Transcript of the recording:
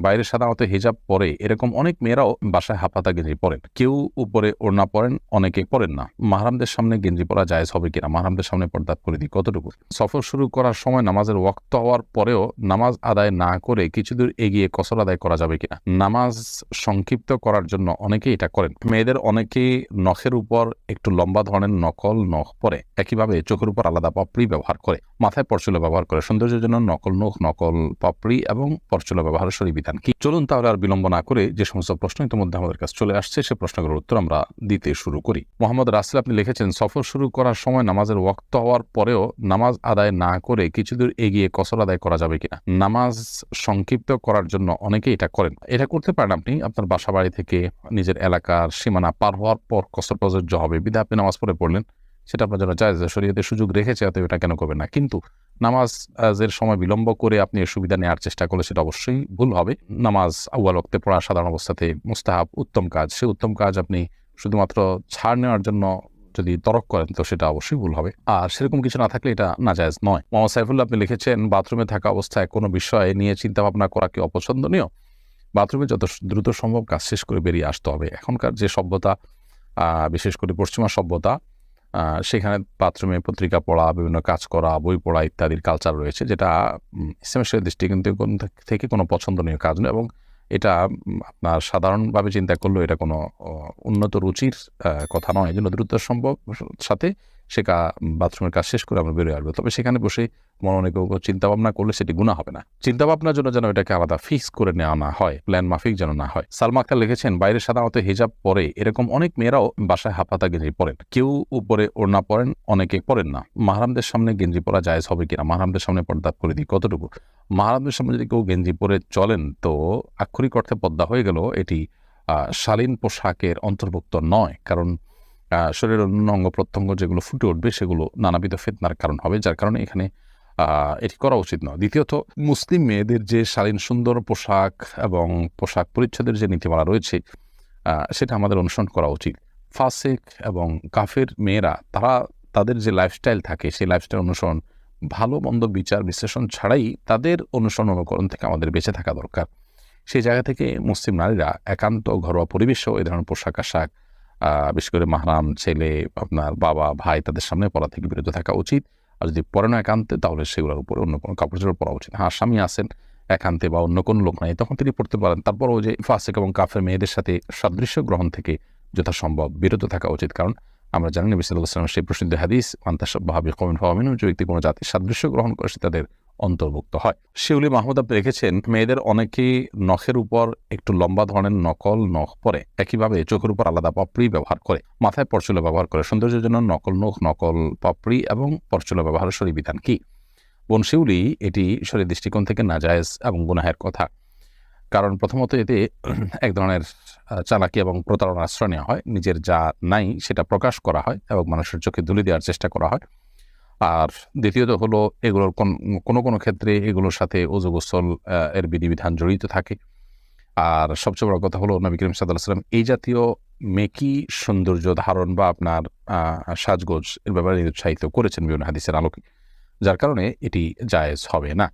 বাইরে সাধারণত হিজাব পরে এরকম অনেক মেয়েরাও বাসায় হাফাতা গেঞ্জি পরেন। কেউ উপরে ওড়না পরেন, অনেকে পরেন না। মাহারামদের সামনে গেঞ্জি পরা জায়েজ হবে কিনা? মাহারামদের সামনে পর্দা করে দিই কতটুকু? সফর শুরু করার সময় নামাজের ওয়াক্ত হওয়ার পরেও নামাজ আদায় না করে কিছু দূর এগিয়ে কসর আদায় করা যাবে কিনা? নামাজ সংক্ষিপ্ত করার জন্য অনেকেই এটা করেন। মেয়েদের অনেকেই নখের উপর একটু লম্বা ধরনের নকল নখ পরে। একইভাবে চোখের উপর আলাদা পাপড়ি ব্যবহার করে। মাথায় পরচুলা ব্যবহার করে। সৌন্দর্যের জন্য নকল নখ, নকল পাপড়ি এবং পরচুলা ব্যবহারের সরি বিধান কি চলুন তাহলে আর বিলম্ব না করে যে সমস্ত প্রশ্ন ইতিমধ্যে আমাদের কাছে চলে আসছে, সে প্রশ্নগুলোর উত্তর আমরা দিতে শুরু করি। মোহাম্মদ রাসেল, আপনি লিখেছেন, সফর শুরু করার সময় নামাজের ওয়াক্ত হওয়ার পরেও নামাজ আদায় না করে কিছু দূর এগিয়ে কসর আদায় করা যাবে কিনা? নামাজ সংক্ষিপ্ত করার জন্য অনেকে এটা করেন। এটা করতে পারেন আপনি। আপনার বাসা বাড়ি থেকে নিজের এলাকার সীমানা পার হওয়ার পর কসর প্রযোজ্য হবে বিধা আপনি নামাজ পড়ে পড়লেন। সেটা আপনার জন্য চায় শরীয়তে সুযোগ রেখেছে, অতএব এটা কেন করবে না? কিন্তু নামাজের সময় বিলম্ব করে আপনি সুবিধা নেওয়ার চেষ্টা করলে সেটা অবশ্যই ভুল হবে। নামাজ আউয়াল ওক্তে পড়া সাধারণ অবস্থাতে মুস্তাহাব উত্তম কাজ। সে উত্তম কাজ আপনি শুধুমাত্র ছাড় নেওয়ার জন্য যদি তরক করেন, তো সেটা অবশ্যই ভুল হবে। আর সেরকম কিছু না থাকলে এটা নাজায়জ নয়। মোহাম্মদ সাইফুল্লাহ আপনি লিখেছেন, বাথরুমে থাকা অবস্থায় কোনো বিষয়ে নিয়ে চিন্তা ভাবনা করা কি অপছন্দনীয়? বাথরুমে যত দ্রুত সম্ভব কাজ শেষ করে বেরিয়ে আসতে হবে। এখনকার যে সভ্যতা বিশেষ করে পশ্চিমা সভ্যতা সেখানে বাথরুমে পত্রিকা পড়া, বিভিন্ন কাজ করা, বই পড়া ইত্যাদির কালচার রয়েছে, যেটা ইসলামের দৃষ্টিকোণ থেকে কোনো পছন্দনীয় কাজ নয় এবং এটা আপনার সাধারণভাবে চিন্তা করলেও এটা কোনো উন্নত রুচির কথা নয়। জন্য দ্রুত সম্ভব, সাথে সে কা বাথরুমের কাজ শেষ করে আমরা বেরোয় আসব। তবে সেখানে বসে মনে কেউ চিন্তা ভাবনা করলে সেটি গুণা হবে না। চিন্তাভাবনার জন্য যেন এটাকে আলাদা ফিক্স করে নেওয়া না হয় প্ল্যান মাফিক যেন না হয়। সালমা আক্তার লিখেছেন, বাইরে সাধারণত হিজাব পরে এরকম অনেক মেয়েরাও বাসায় হাফাতা গেঞ্জি পরেন। কেউ উপরে ওড়না পরেন, অনেকে পরেন না। মাহারামদের সামনে গেঞ্জি পরা জায়েজ হবে কিনা? মাহারামদের সামনে পর্দা করে দিই কতটুকু? মাহারামদের সামনে যদি কেউ গেঞ্জি পরে চলেন, তো আক্ষরিক অর্থে পর্দা হয়ে গেল, এটি শালীন পোশাকের অন্তর্ভুক্ত নয়। কারণ শরীরের অন্য অঙ্গ প্রত্যঙ্গ যেগুলো ফুটে উঠবে সেগুলো নানাবিধ ফেতনার কারণ হবে, যার কারণে এখানে এটি করা উচিত নয়। দ্বিতীয়ত, মুসলিম মেয়েদের যে শালীন সুন্দর পোশাক এবং পোশাক পরিচ্ছদের যে নীতিমালা রয়েছে সেটা আমাদের অনুসরণ করা উচিত। ফাসেক এবং কাফের মেয়েরা, তারা তাদের যে লাইফস্টাইল থাকে, সেই লাইফস্টাইল অনুসরণ, ভালো মন্দ বিচার বিশ্লেষণ ছাড়াই তাদের অনুসরণ অনুকরণ থেকে আমাদের বেঁচে থাকা দরকার। সেই জায়গা থেকে মুসলিম নারীরা একান্ত ঘরোয়া পরিবেশেও এ ধরনের পোশাক আশাক বিশেষ করে মাহরাম, ছেলে, আপনার বাবা, ভাই তাদের সামনে পড়া থেকে বিরত থাকা উচিত। আর যদি পরে না একান্তে, তাহলে সেগুলোর উপরে অন্য কোনো কাপড় চোপড় পরা উচিত হ্যাঁ স্বামী আছেন একান্তে বা অন্য কোনো লোক নাই, তখন তিনি পড়তে পারেন। তারপরও যে ফাসেক এবং কাফের মেয়েদের সাথে সাদৃশ্য গ্রহণ থেকে যথাসম্ভব বিরত থাকা উচিত। কারণ আমরা জানি নবী সাল্লাহ সাল্লাম সেই প্রসিদ্ধ হাদিস আন্তাসভাবে কমেন ফামিনু যে ব্যক্তি কোনো জাতির সাদৃশ্য গ্রহণ করে, সে তাদের অন্তর্ভুক্ত হয়। শিউলি মাহমুদ আপনি রেখেছেন মেয়েদের অনেকেই নখের উপর একটু লম্বা ধরনের নকল নখ পরে। একইভাবে চোখের উপর আলাদা পাপড়ি ব্যবহার করে। মাথায় পরচুলা ব্যবহার করে। সৌন্দর্যের জন্য নকল নখ, নকল পাপড়ি এবং পরচুলা ব্যবহারের সরি বিধান কি? বোন শিউলি, এটি শরীর দৃষ্টিকোণ থেকে নাজায়েজ এবং গুনাহের কথা। কারণ প্রথমত এতে এক ধরনের চালাকি এবং প্রতারণার আশ্রয় নেওয়া হয়। নিজের যা নাই সেটা প্রকাশ করা হয় এবং মানুষের চোখে ধুলি দেওয়ার চেষ্টা করা হয়। আর দ্বিতীয়ত হলো এগুলোর কোন- কোনো ক্ষেত্রে এগুলোর সাথে অজুগোসল এর বিধিবিধান জড়িত থাকে। আর সবচেয়ে বড় কথা হলো নবী করিম সাল্লাম এই জাতীয় মেকি সৌন্দর্য ধারণ বা আপনার সাজগোজ এর ব্যাপারে উৎসাহিত করেছেন বিভিন্ন হাদিসের আলোকে, যার কারণে এটি জায়েজ হবে না।